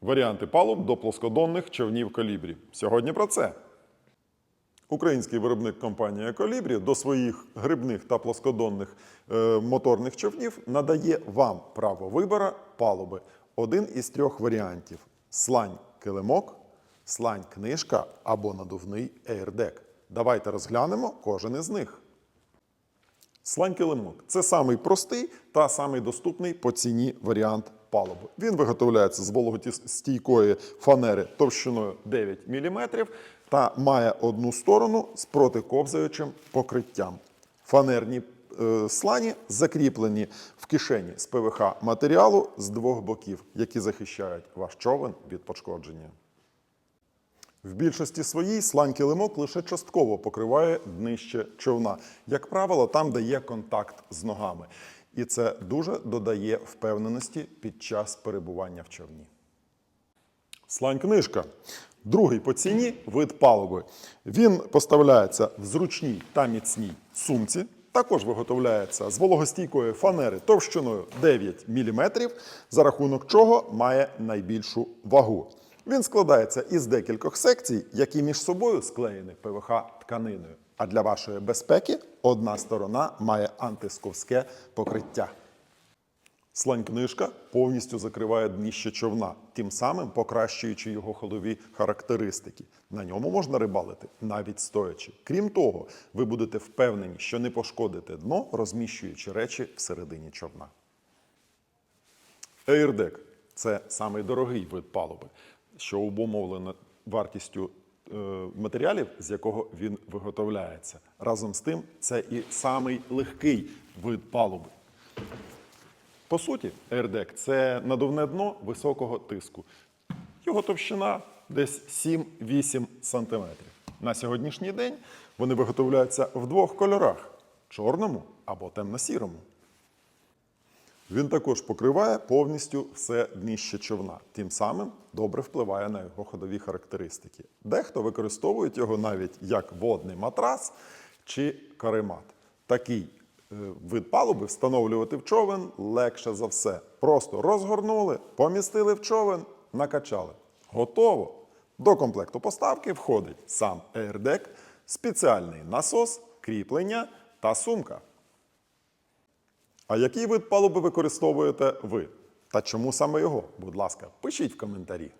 Варіанти палуб до плоскодонних човнів колібрі. Сьогодні про це. Український виробник компанія Колібрі до своїх грибних та плоскодонних е, моторних човнів надає вам право вибору палуби. Один із трьох варіантів: слань килимок, слань книжка або надувний ейрдек. Давайте розглянемо кожен із них. Слань килимок це самий простий та самий доступний по ціні варіант палуби. Він виготовляється з вологостійкої фанери товщиною 9 мм та має одну сторону з протиковзаючим покриттям. Фанерні е, слані закріплені в кишені з ПВХ матеріалу з двох боків, які захищають ваш човен від пошкодження. В більшості своїй слань килимок лише частково покриває днище човна. Як правило, там де є контакт з ногами. І це дуже додає впевненості під час перебування в човні. Слань книжка. Другий по ціні вид палуби. Він поставляється в зручній та міцній сумці. Також виготовляється з вологостійкої фанери товщиною 9 мм, за рахунок чого має найбільшу вагу. Він складається із декількох секцій, які між собою склеєні ПВХ тканиною. А для вашої безпеки одна сторона має антисковське покриття. Слань-книжка повністю закриває дніще човна, тим самим покращуючи його ходові характеристики. На ньому можна рибалити навіть стоячи. Крім того, ви будете впевнені, що не пошкодите дно, розміщуючи речі всередині човна. Ейрдек це самий дорогий вид палуби, що обумовлено вартістю матеріалів, з якого він виготовляється. Разом з тим, це і самий легкий вид палуби. По суті, ейрдек це надувне дно високого тиску. Його товщина десь 7-8 см. На сьогоднішній день вони виготовляються в двох кольорах чорному або темно-сірому. Він також покриває повністю все дніще човна, тим самим добре впливає на його ходові характеристики. Дехто використовує його навіть як водний матрас чи каремат. Такий е, вид палуби встановлювати в човен легше за все. Просто розгорнули, помістили в човен, накачали. Готово! До комплекту поставки входить сам ейрдек, спеціальний насос, кріплення та сумка. А який вид палуби використовуєте ви? Та чому саме його? Будь ласка, пишіть в коментарі.